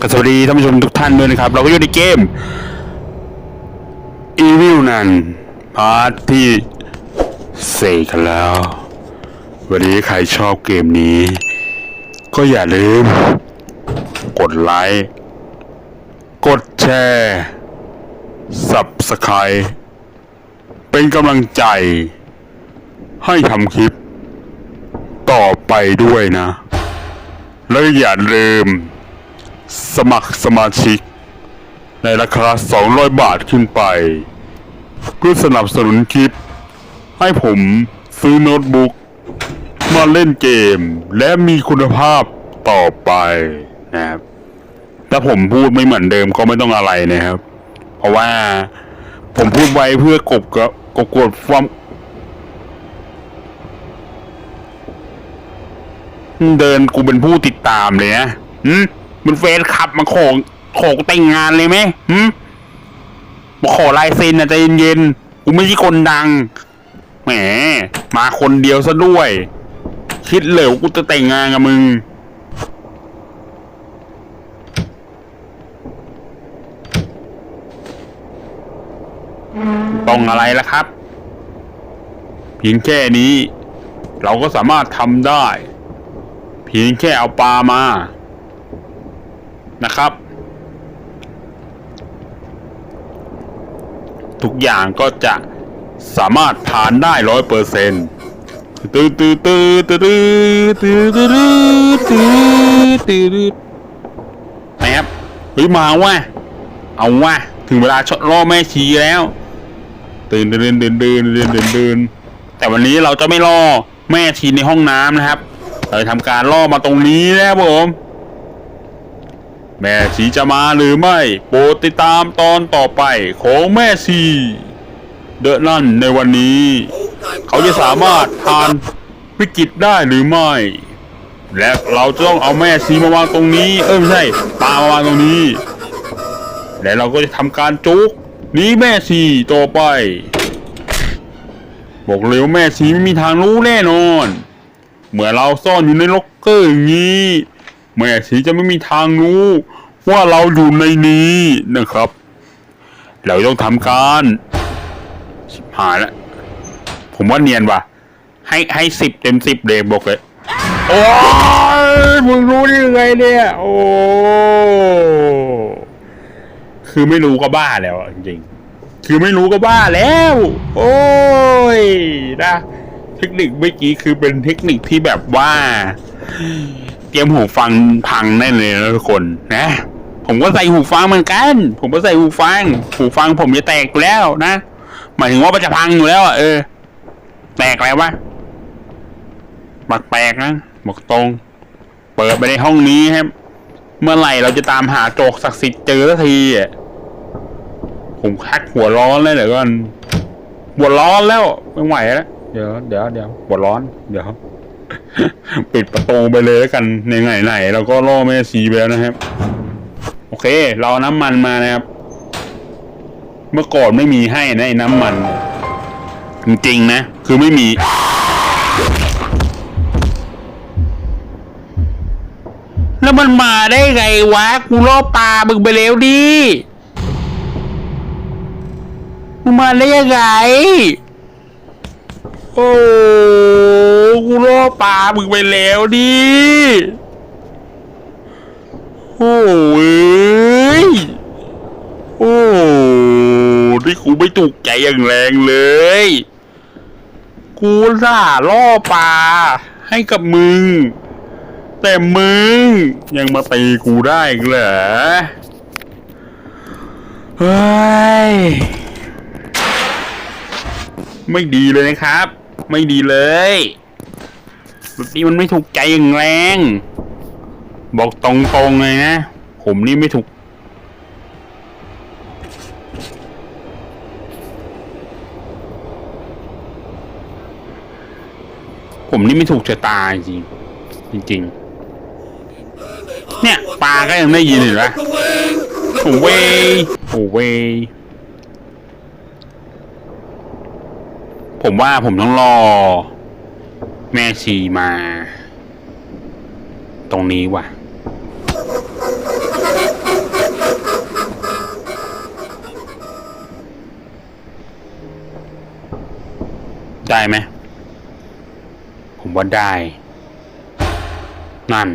ก็สวัสดีท่านผู้ชมทุกท่านด้วยนะครับ เราก็อยู่ในเกม Evil นั่นพาร์ทที่สี่กันแล้ว วันนี้ใครชอบเกมนี้ ก็อย่าลืม กดไลค์ กดแชร์ Subscribe เป็นกำลังใจ ให้ทำคลิป ต่อไปด้วยนะ แล้วอย่าลืม สมัครสมาชิก ในราคา 200 บาทขึ้นไป เพื่อสนับสนุนคลิป ให้ผมซื้อโน้ตบุ๊กมาเล่นเกม และมีคุณภาพต่อไปนะครับถ้าผมพูดไม่เหมือนเดิมก็ไม่ต้องอะไรนะครับ เพราะว่าผมพูดไว้เพื่อกบกบกบกดความเดินกูเป็นผู้ติดตามเลยนะหืม มันเฟซขับมาขอขอกูแต่งงานเลยไหมหืมมาขอลายเซ็นนะใจเย็นๆกูไม่ใช่คนดัง แหม มาคนเดียวซะด้วย คิดเหลวกูจะแต่งงานกับมึง ต้องอะไรล่ะครับ เพียงแค่นี้ เราก็สามารถทำได้ เพียงแค่เอาปลามา นะครับ ทุกอย่างก็จะสามารถผ่านได้ร้อยเปอร์เซ็นต์ตื้อตื้อตื้อตื้อตื้อตื้อตื้อตื้อตื้อตื้อไหนครับเฮ้ยมาว่ะเอาว่ะถึงเวลาชดล่อแม่ชีแล้ว ตื่นเดินเดินเดินเดินเดินเดินแต่วันนี้เราจะไม่ล่อแม่ชีในห้องน้ำนะครับ เราจะทำการล่อมาตรงนี้นะครับผม แม่ชีจะมาหรือไม่ โปรดติดตามตอนต่อไปของแม่ชีเดอะนั่นในวันนี้ เขาจะสามารถผ่านวิกฤตได้หรือไม่ และเราจะต้องเอาแม่ชีมาวางตรงนี้ เออไม่ใช่ปลามาวางตรงนี้ และเราก็จะทำการจุกหนี้แม่ชีต่อไป บอกเลยว่าแม่ชีไม่มีทางรู้แน่นอน เมื่อเราซ่อนอยู่ในล็อกเกอร์อย่างนี้ แม่ชีจะไม่มีทางรู้ว่าเราอยู่ในนี้นะครับ เราต้องทำการชิบหายแล้วผมว่าเนียนว่ะ ให้ให้สิบเต็มสิบเลยบอกเลยโอ้ยมึงรู้ได้ยังไงเนี่ยโอ้คือไม่รู้ก็บ้าแล้วจริงๆคือไม่รู้ก็บ้าแล้ว โอ้ยนะเทคนิคเมื่อกี้คือเป็นเทคนิคที่แบบว่า เตรียมหูฟังพังแน่เลยนะทุกคนนะ ผมก็ใส่หูฟังเหมือนกัน ผมก็ใส่หูฟัง หูฟังผมจะแตกอยู่แล้วนะหมายถึงว่ามันจะพังอยู่แล้วอะเออ แตกอะไรวะบักแปลกนะบอกตรง เปิดไปในห้องนี้ครับ เมื่อไหร่เราจะตามหาโจกศักดิ์สิทธิ์เจอสักทีอะผมคักหัวร้อนเลยเดี๋ยวก่อนหัวร้อนแล้วไม่ไหวแล้วเดี๋ยวเดี๋ยวเดี๋ยวหัวร้อน เดี๋ยว ปิดประตูไปเลยแล้วกันในไหนๆเราก็ล่อแม่ชีไปแล้วนะครับ โอเค เราน้ำมันมานะครับ เมื่อก่อนไม่มีให้นะไอ้น้ำมัน จริงๆนะ คือไม่มี แล้วมันมาได้ไงวะ กูล่อปลามึงไปแล้วดิมึงมาได้ยังไง โอ้กูล่อปลามึงไปแล้วดิโอ้ยโอ้ที่กูไม่ถูกใจอย่างแรงเลย กูล่าล่อปลาให้กับมึง แต่มึง ยังมาตีกูได้อีกเหรอเฮ้ย ไม่ดีเลยนะครับ ไม่ดีเลยแบบนี้มันไม่ถูกใจอย่างแรง บอกตรงๆเลยนะ ผมนี่ไม่ถูก ผมนี่ไม่ถูกชะตาจริงจริงเนี่ยปลาก็ยังได้ยินเห็นปะโอ้เว้ยโอ้เว้ย ผมว่าผมต้องรอ แม่ชีมา ตรงนี้ว่ะ ได้ไหม ผมว่าได้ นั่น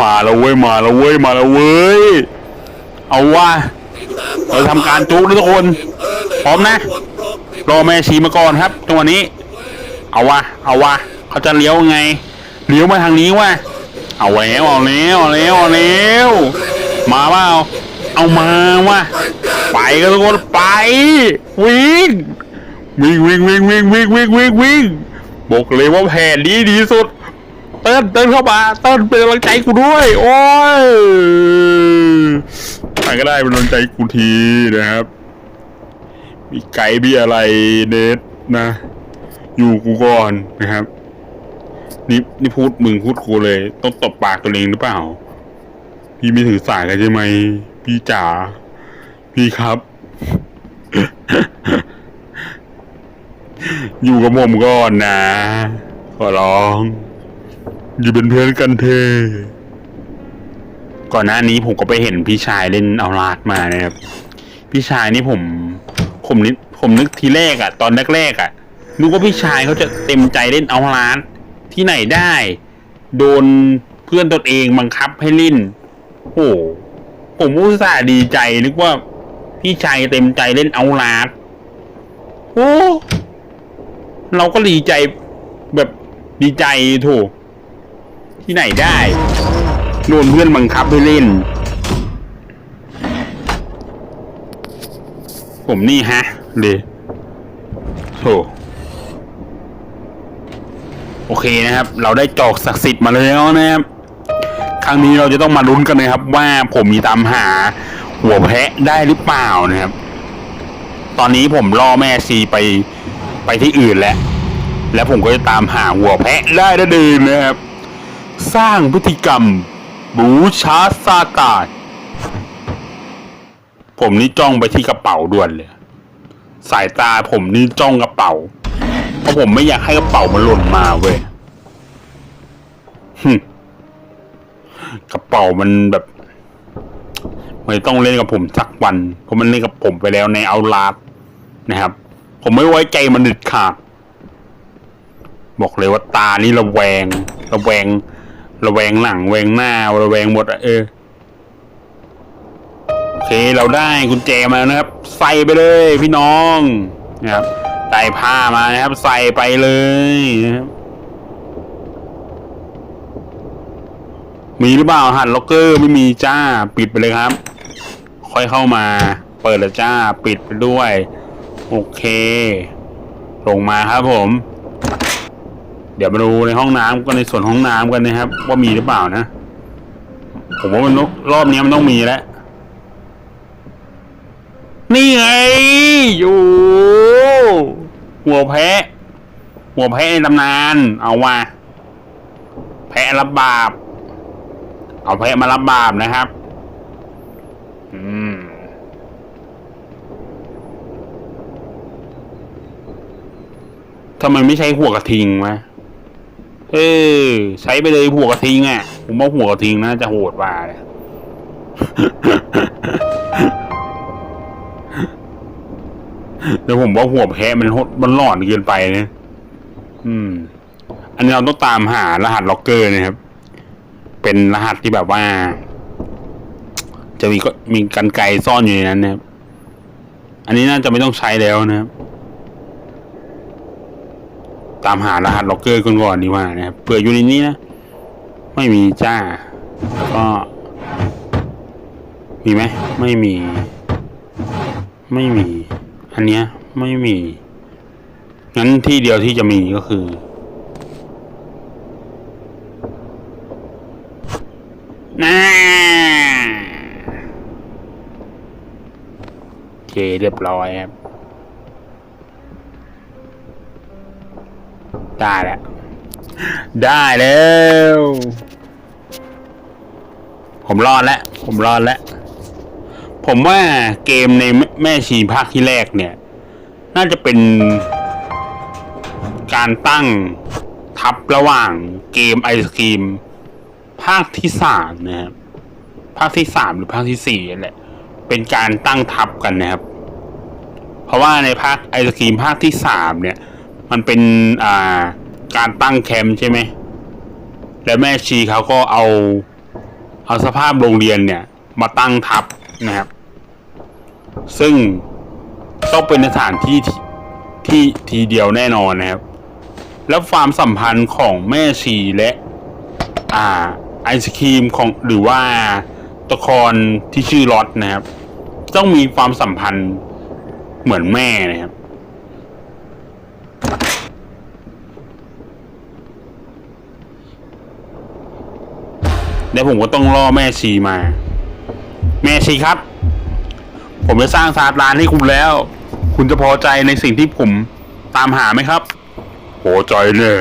มาแล้วเว้ย มาแล้วเว้ย มาแล้วเว้ย เอาว่า เราทำการจุกนะทุกคน พร้อมนะ รอแม่ชีมาก่อนครับจังหวะนี้ เอาวะเอาวะเขาจะเลี้ยวไงเลี้ยวมาทางนี้วะเอาแล้วเอาแล้วเอาแล้วเอาแล้วมาเปล่าเอามาวะไปกันทุกคนไป วิ่งวิ่งวิ่งวิ่งวิ่งวิ่งวิ่งวิ่งวิ่งบอกเลยว่าแผนนี้ดีสุด เติ้ลเติ้ลเข้ามาเติ้ลเป็นกำลังใจกูด้วย โอ้ยใครก็ได้เป็นกำลังใจกูทีนะครับ มีไก่มีอะไรเนทนะ อยู่กูก่อนนะครับ นี่นี่พูดมึงพูดกูเลย ต้องตบปากตัวเองหรือเปล่า พี่ไม่ถือสายกันใช่ไหม พี่จ๋าพี่ครับ อยู่กับผมก่อนนะ ขอร้อง อยู่เป็นเพื่อนกันเถอะก่อนหน้านี้ผมก็ไปเห็นพี่ชายเล่นเอาลาดมานะครับ พี่ชายนี่ผม ผมนึกผมนึกทีแรกอะตอนแรกๆอะนึกว่าพี่ชายเขาจะเต็มใจเล่นเอาลาดที่ไหนได้ โดนเพื่อนตนเองบังคับให้เล่นโอ้ผมอุตส่าห์ดีใจนึกว่าพี่ชายเต็มใจเล่นเอาลาดโอ้ เราก็ดีใจแบบดีใจถูกที่ไหนได้ โดนเพื่อนบังคับให้เล่น ผมนี่ฮะเลยโถโอเคนะครับ เราได้จอกศักดิ์สิทธิ์มาแล้วนะครับ ครั้งนี้เราจะต้องมาลุ้นกันนะครับ ว่าผมมีตามหา หัวแพะได้หรือเปล่านะครับ ตอนนี้ผมล่อแม่ซีไปไปที่อื่นแล้ว แล้วผมก็จะตามหาหัวแพะได้นั่นเองนะครับ สร้างพฤติกรรม บูชาซาตาน ผมนี่จ้องไปที่กระเป๋าด่วนเลย สายตาผมนี่จ้องกระเป๋า เพราะผมไม่อยากให้กระเป๋ามันหล่นมาเว้ยกระเป๋ามันแบบไม่ต้องเล่นกับผมสักวัน เพราะมันเล่นกับผมไปแล้วในเอาลาดนะครับ ผมไม่ไว้ใจมันด็ดขาดบอกเลยว่าตานี่ระแวง ระแวง ระแวงหลังแวงหน้า ระแวงหมดอะเออ เคเราได้กุญแจมานะครับ ใส่ไปเลยพี่น้องนะครับได้ผ้ามานะครับ ใส่ไปเลยนะครับมีหรือเปล่าหันล็อกเกอร์ไม่มีจ้าปิดไปเลยครับ ค่อยเข้ามา เปิดแล้วจ้าปิดไปด้วย โอเคลงมาครับผม เดี๋ยวมาดูในห้องน้ำก็ในส่วนห้องน้ำกันนะครับ ว่ามีหรือเปล่านะ ผมว่ามันรอบนี้มันต้องมีแล้ว นี่ไง อยู่ หัวแพะ หัวแพะในตำนาน เอาว่า แพะรับบาป เอาแพะมารับบาปนะครับ อืมทำไมไม่ใช้หัวกระทิงวะเออใช้ไปเลยหัวกระทิงอะ ผมว่าหัวกระทิงน่าจะโหดกว่าเลย แต่ผมว่าหัวแพ้มันโหดมันหลอนเกินไปนะอืม อันนี้เราต้องตามหารหัสล็อกเกอร์นะครับ เป็นรหัสที่แบบว่า จะมีก็มีกันไกซ่อนอยู่ในนั้นนะครับ อันนี้น่าจะไม่ต้องใช้แล้วนะครับ ตามหารหัสล็อกเกอร์ก่อนก่อนดีกว่านะครับเผื่ออยู่ในนี้นะ ไม่มีจ้า แล้วก็มีไหม ไม่มี ไม่มี อันเนี้ยไม่มี งั้นที่เดียวที่จะมีก็คือ น่าโอเคเรียบร้อยครับ ได้แล้ว ได้แล้ว ผมรอดแล้ว ผมรอดแล้ว ผมว่าเกมในแม่ชีภาคที่แรกเนี่ย น่าจะเป็นการตั้งทับระหว่างเกมไอศครีม ภาคที่สามนะครับภาคที่สามหรือภาคที่สี่นั่แหละ เป็นการตั้งทับกันนะครับ เพราะว่าในภาคไอศครีมภาคที่สามเนี่ย มันเป็นอ่าการตั้งแคมป์ใช่ไหมแล้วแม่ชีเขาก็เอาเอาสภาพโรงเรียนเนี่ย มาตั้งทับนะครับ ซึ่งต้องเป็นสถานที่ที่ที่ทีเดียวแน่นอนนะครับ แล้วความสัมพันธ์ของแม่ชีและอ่าไอศครีมของหรือว่าตะครที่ชื่อลอตนะครับ ต้องมีความสัมพันธ์เหมือนแม่นะครับเดี๋ยวผมก็ต้องล่อแม่ชีมา แม่ชีครับ ผมจะสร้างซาตานให้คุณแล้ว คุณจะพอใจในสิ่งที่ผมตามหาไหมครับพอใจแน่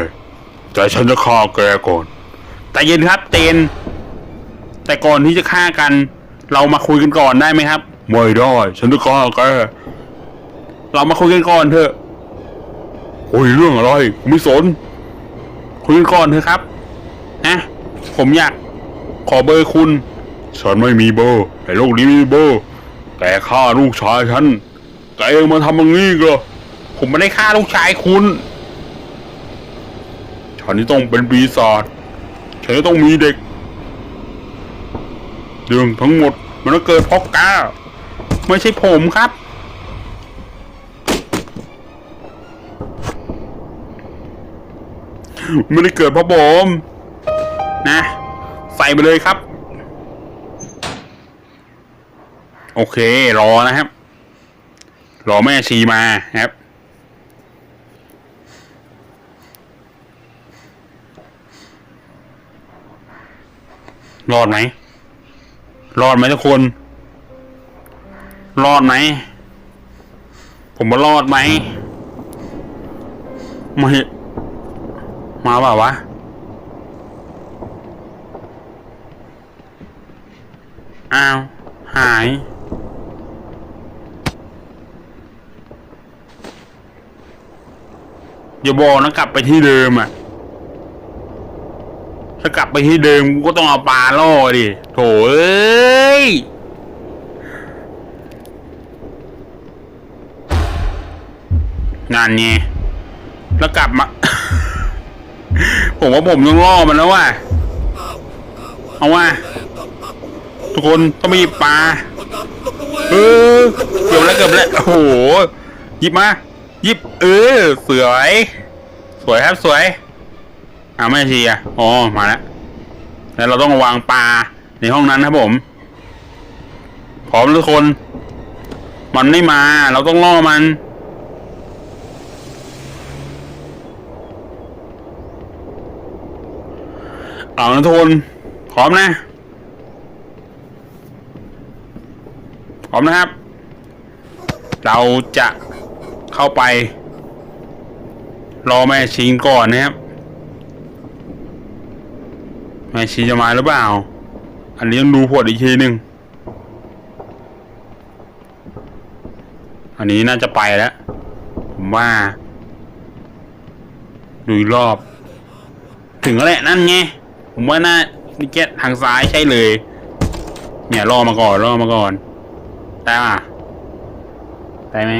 แต่ฉันจะฆ่าแกก่อน แต่เย็นครับเตน แต่ก่อนที่จะฆ่ากัน เรามาคุยกันก่อนได้ไหมครับ ไม่ได้ ฉันจะฆ่าแก เรามาคุยกันก่อนเถอะคุยเรื่องอะไรไม่สน คุยกันก่อนเถอะครับนะผมอยากขอเบอร์คุณ ฉันไม่มีเบอร์ไอ้โลกนี้มีเบอร์ แต่ฆ่าลูกชายฉันแต่เองมาทำอย่างนี้ก็ผมไม่ได้ฆ่าลูกชายคุณ ฉันนี่ต้องเป็นปีศาจ ฉันจะต้องมีเด็ก เรื่องทั้งหมดมันต้องเกิดเพราะกาไม่ใช่ผมครับ ไม่ได้เกิดเพราะผม นะ ใส่ไปเลยครับ โอเค รอนะครับ รอแม่ชีมาครับ รอดไหม รอดไหมทุกคน รอดไหม ผมว่ารอดไหมไม่มาเปล่าวะอ้าว หาย อย่าบอกนะกลับไปที่เดิมอะ ถ้ากลับไปที่เดิมกูก็ต้องเอาปลาล่อดิโถเอ้ยงานไงแล้วกลับมา ผมว่าผมต้องล่อมันแล้วว่ะเอาว่าทุกคนต้องมีปลาเออเกือบแล้วเกือบแล้วโอ้โหหยิบมา ยิบเออสวย สวยครับสวยอ้าไม่ทีอะอ๋อมาแล้วแล้วเราต้องวางปลาในห้องนั้นครับผมพร้อมทุกคน มันไม่มา เราต้องล่อมัน เอาละทุกคนพร้อมนะพร้อมนะครับ เราจะ เข้าไป รอแม่ชิงก่อนนะครับ แม่ชีจะมาหรือเปล่า อันนี้ต้องดูผลอีกทีหนึ่งอันนี้น่าจะไปแล้ว ผมว่า ดูรอบ ถึงแล้วแหละนั่นไง ผมว่าน่านี่แกทางซ้ายใช่เลย เนี่ยรอมาก่อนรอมาก่อนได้ป่ะได้ไหม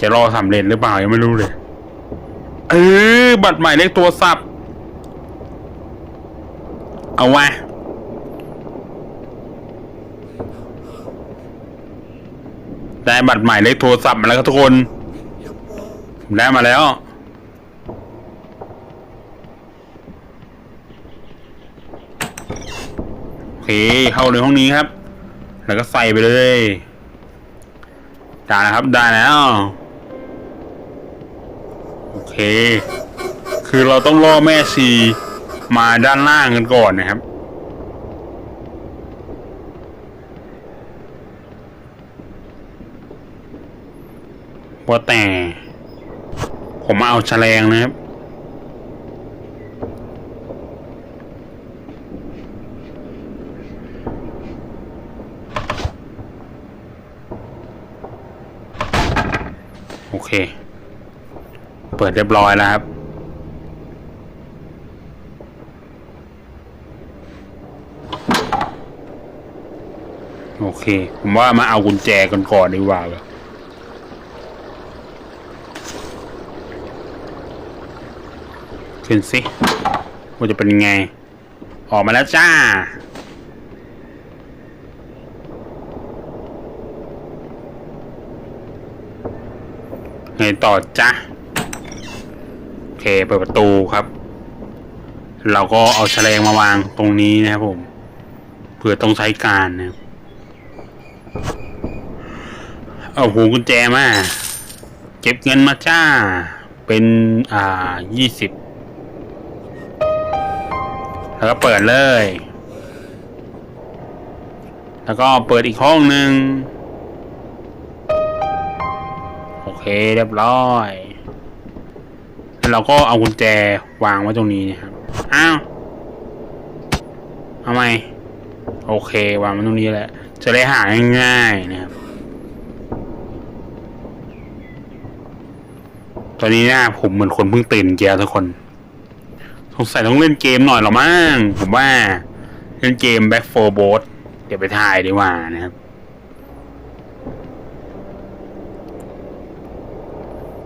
จะรอสำเร็จหรือเปล่ายังไม่รู้เลย เออบัตรใหมายเลขโทรศัพท์เอาวะได้บัตรใหมายเลขโทรศัพท์มาแล้วครับทุกคนได้มาแล้ว โอเค เข้าในห้องนี้ครับ แล้วก็ใส่ไปเลยได้แล้วครับ ได้แล้ว เค คือเราต้องล่อแม่ชีมาด้านล่างกันก่อนนะครับ ว่าแต่ ผมมาเอาแฉลงนะครับโอเค เปิดเรียบร้อยแล้วครับ โอเค ผมว่ามาเอากุญแจกันก่อนดีกว่าเลยขึ้นสิว่าจะเป็นไง ออกมาแล้วจ้า ไงต่อจ้า เคเปิดประตูครับ เราก็เอาแฉลงมาวางตรงนี้นะครับผมเพื่อต้องใช้การนะเอาหูกุญแจมา เก็บเงินมาจ้า เป็นอ่ายี่สิบแล้วก็เปิดเลย แล้วก็เปิดอีกห้องหนึ่งโอเคเรียบร้อย แล้วเราก็เอากุญแจวางไว้ตรงนี้นะครับ อ้าวทำไมโอเควางไว้ตรงนี้แหละ จะได้หาง่ายๆนะครับ ตอนนี้หน้าผมเหมือนคนเพิ่งตื่นเกียร์ทุกคน สงสัยต้องเล่นเกมหน่อยหรอมั้งผมว่า เล่นเกม Back for Boat เดี๋ยวไปถ่ายดีกว่านะครับ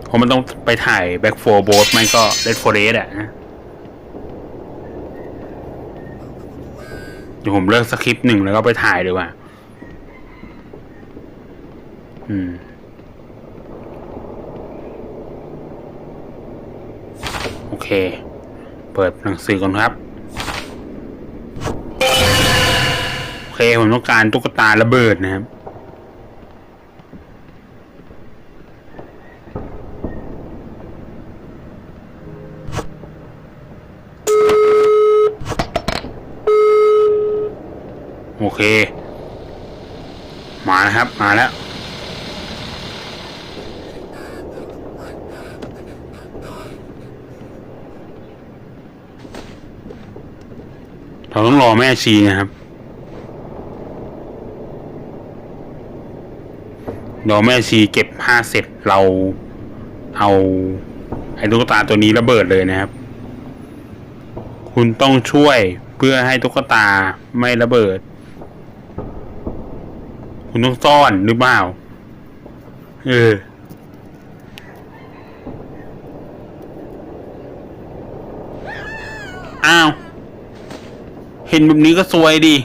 เพ ราะมันต้องไปถ่าย Back for Boat ไม่ก็ Red Forest อะนะเดี๋ยวผมเลิกสคริปต์หนึ่งแล้วก็ไปถ่ายดีกว่า อืมโอเค เปิดหนังสือก่อนครับ โอเค ผมต้องการตุ๊กตาระเบิดนะครับ โอ เค มาแล้วครับ มาแล้ว เราต้องรอแม่ชีนะครับ รอแม่ชีเก็บผ้าเสร็จเราเอาไอ้ตุ๊กตาตัวนี้ระเบิดเลยนะครับ คุณต้องช่วยเพื่อให้ตุ๊กตาไม่ระเบิด คุณต้องซ่อนหรือเปล่า เออ อ้าว เห็นแบบนี้ก็สวยดี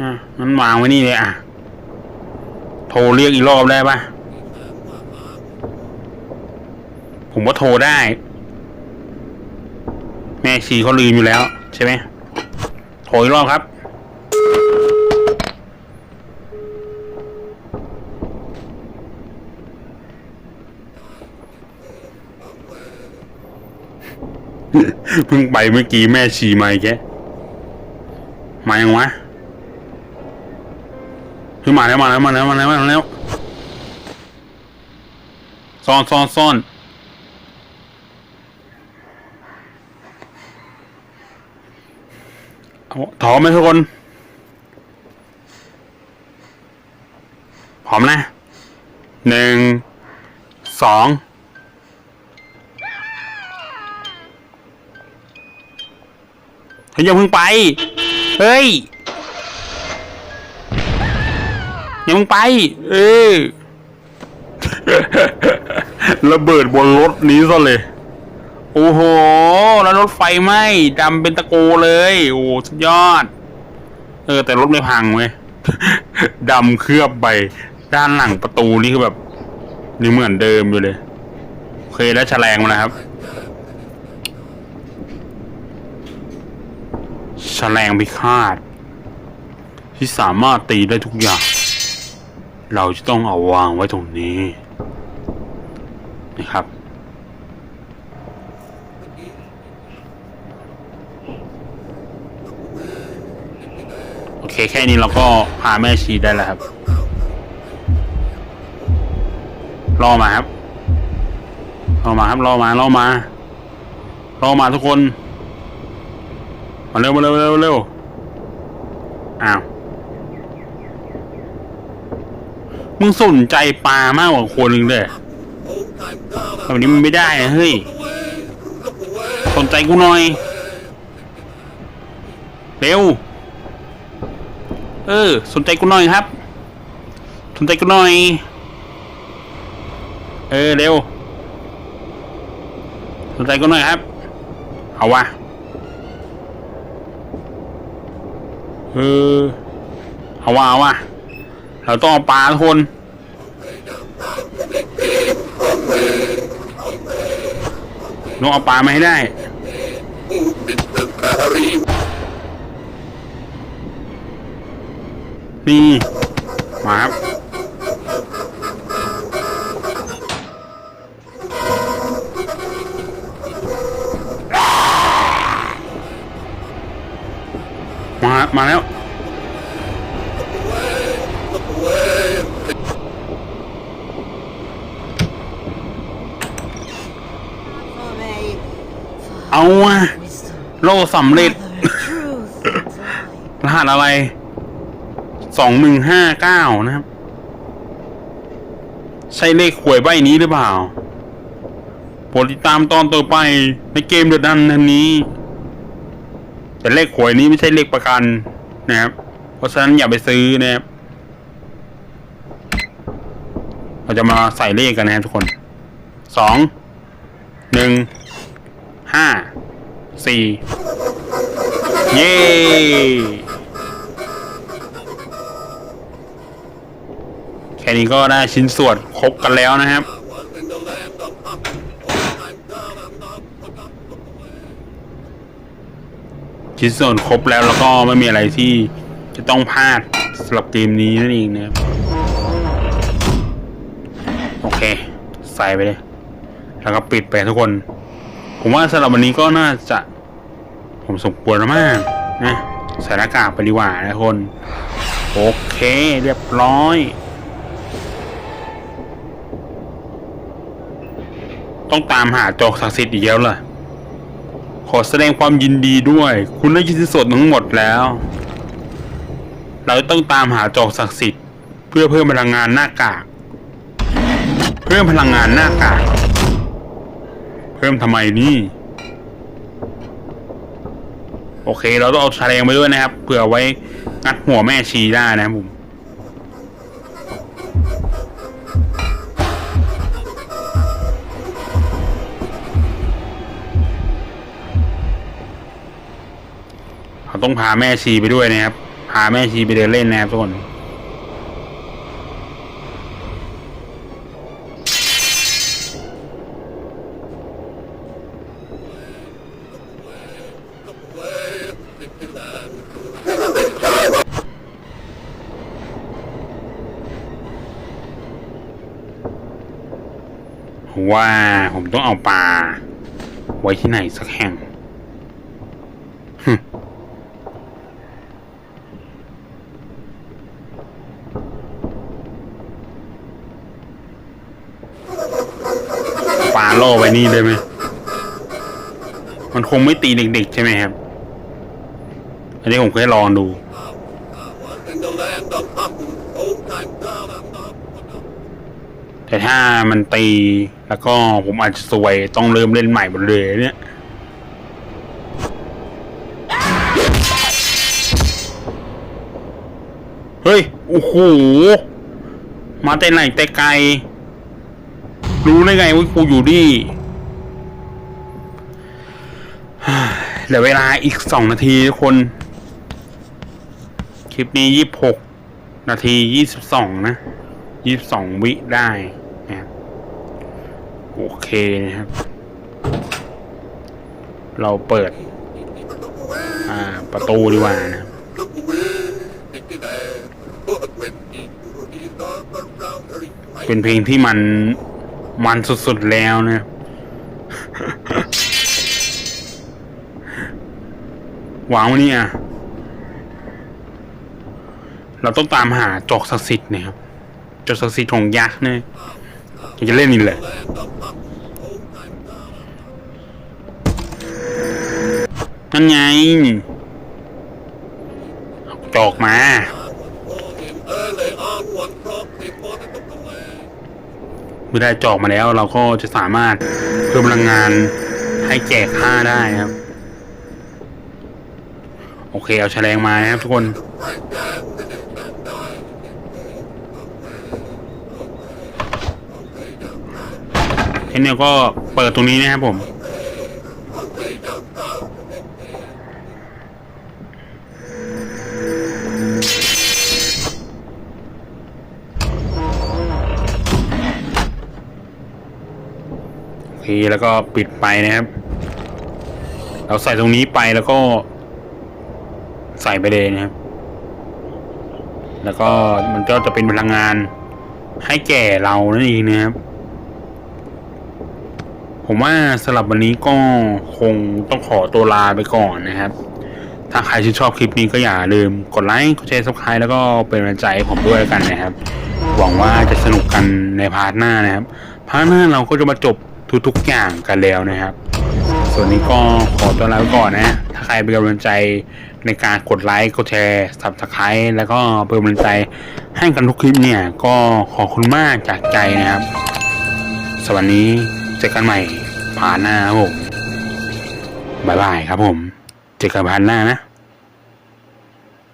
อะมันวางไว้นี่เลยอะ โทรเรียกอีกรอบได้ปะผมว่าโทรได้ แม่ชีเขาลืมอยู่แล้ว ใช่ไหมโทรอีกรอบครับ เพิ่งไปเมื่อกี้แม่ชีมาแกมายังวะเฮ้ยมาแล้วมาแล้วมาแล้วมาแล้วมาแล้วซ่อนซ่อนซ่อนเอา ถอมไหมทุกคนพร้อมนะหนึ่งสองเฮ้ยย่าเพิ่งไป เฮ้ยย่าเพิ่งไป เออระเบิดบนรถนี้ซะเลย โอ้โห แล้วรถไฟไหม้ดำเป็นตะโกเลย โอ้สุดยอด เออ แต่รถไม่พังเว้ยดำเคลือบไป ด้านหลังประตูนี่คือแบบนี่เหมือนเดิมอยู่เลย โอเคแล้วแฉลงมานะครับแฉลงพิฆาต ที่สามารถตีได้ทุกอย่าง เราจะต้องเอาวางไว้ตรงนี้ นะครับ เคแค่นี้เราก็พาแม่ชีได้แล้วครับ รอมาครับ รอมาครับ รอมารอมารอมาทุกคน มาเร็วมาเร็วเร็วเร็วอ้าว มึงสนใจปลามากกว่าคนหนึ่งเลยแบบนี้มันไม่ได้นะเฮ้ย สนใจกูหน่อย เร็ว เออ สนใจกูหน่อยครับ สนใจกันหน่อย เออเร็ว สนใจกันหน่อยครับ เอาวะเออเอาวะเอาวะเราต้องเอาปลาทุกคนต้องเอาปลามาให้ได้ นี่มาครับมามาแล้วเอาอะโลสำเร็จ รหัสอะไร สองหนึ่งห้าเก้านะครับ ใช่เลขหวยใบนี้หรือเปล่าโปรดติดตามตอนต่อไปในเกมเดือดดันทันนี้ แต่เลขหวยนี้ไม่ใช่เลขประกันนะครับ เพราะฉะนั้นอย่าไปซื้อนะครับ เราจะมาใส่เลขกันนะครับทุกคนสองหนึ่งห้าสี่เย้ แค่นี้ก็ได้ชิ้นส่วนครบกันแล้วนะครับ ชิ้นส่วนครบแล้วแล้วก็ไม่มีอะไรที่จะต้องพลาดสำหรับเกมนี้นั่นเองนะครับโอเค ใส่ไปเลย แล้วก็ปิดไปทุกคน ผมว่าสำหรับวันนี้ก็น่าจะ ผมสมควรแล้วมากนะใส่หน้ากากไปดีกว่านะทุกคน โอเค เรียบร้อย ต้องตามหาจอกศักดิ์สิทธิ์อีกแล้วล่ะ ขอแสดงความยินดีด้วย คุณได้ชิ้นส่วนทั้งหมดแล้ว เราต้องตามหาจอกศักดิ์สิทธิ์ เพื่อเพิ่มพลังงานหน้ากาก เพิ่มพลังงานหน้ากาก เพิ่มทำไมนี่ โอเค เราต้องเอาแฉลงไปด้วยนะครับ เผื่อไว้งัดหัวแม่ชีได้นะครับผม ต้องพาแม่ชีไปด้วยนะครับ พาแม่ชีไปเดินเล่นนะครับทุกคนว่าผมต้องเอาปลาไว้ที่ไหนสักแห่งฮึปลาล่อไว้ นี่ได้ไหม มันคงไม่ตีเด็กๆใช่ไหมครับ อันนี้ผมเคยลองดู แต่ถ้ามันตีแล้วก็ผมอาจจะซวยต้องเริ่มเล่นใหม่หมดเลยเนี่ยเฮ้ย โอ้โห มาแต่ไหนแต่ไกล รู้ได้ไงว่ากูอยู่นี่ เหลือเวลาอีกสองนาทีทุกคน คลิปนี้ยี่สิบหกนาทียี่สิบสองนะยี่สิบสองวิได้นะครับโอเคนะครับ เราเปิด อ่า ประตูดีกว่านะเป็นเพลงที่มันมันสุดๆแล้วนะ วางไว้เนี่ยเราต้องตามหาจอกศักดิ์สิทธิ์นะครับจอกศักดิ์สิทธิ์ของยักษ์เนี่ยอยากจะเล่นนี่แหละนั่นไงจอกมา เมื่อได้จอกมาแล้วเราก็จะสามารถเพิ่มพลังงานให้แจกค่าได้ครับ โอเค เอาแฉลงมานะครับทุกคนเทนเนี่ยก็เปิดตรงนี้นะครับผม โอเค แล้วก็ปิดไปนะครับ เราใส่ตรงนี้ไปแล้วก็ ใส่ไปเลยนะครับ แล้วก็มันก็จะเป็นพลังงานให้แก่เรานั่นเองนะครับ ผมว่าสำหรับวันนี้ก็คงต้องขอตัวลาไปก่อนนะครับ ถ้าใครชื่นชอบคลิปนี้ก็อย่าลืมกดไลค์ กดแชร์ซับสไครต์แล้วก็เป็นกำลังใจผมด้วยกันนะครับ หวังว่าจะสนุกกันในพาร์ทหน้านะครับ พาร์ทหน้าเราก็จะมาจบทุกๆอย่างกันแล้วนะครับ ส่วนนี้ก็ขอตัวลาไปก่อนนะ ถ้าใครเป็นกำลังใจ ในการกดไลค์ กดแชร์สับสไครต์แล้วก็เป็นกำลังใจให้กันทุกคลิปเนี่ย ก็ขอบคุณมากจากใจนะครับ สวัสดีเจอกันใหม่ผ่านหน้าครับผมบ๊ายบายครับผม เจอกันผ่านหน้านะ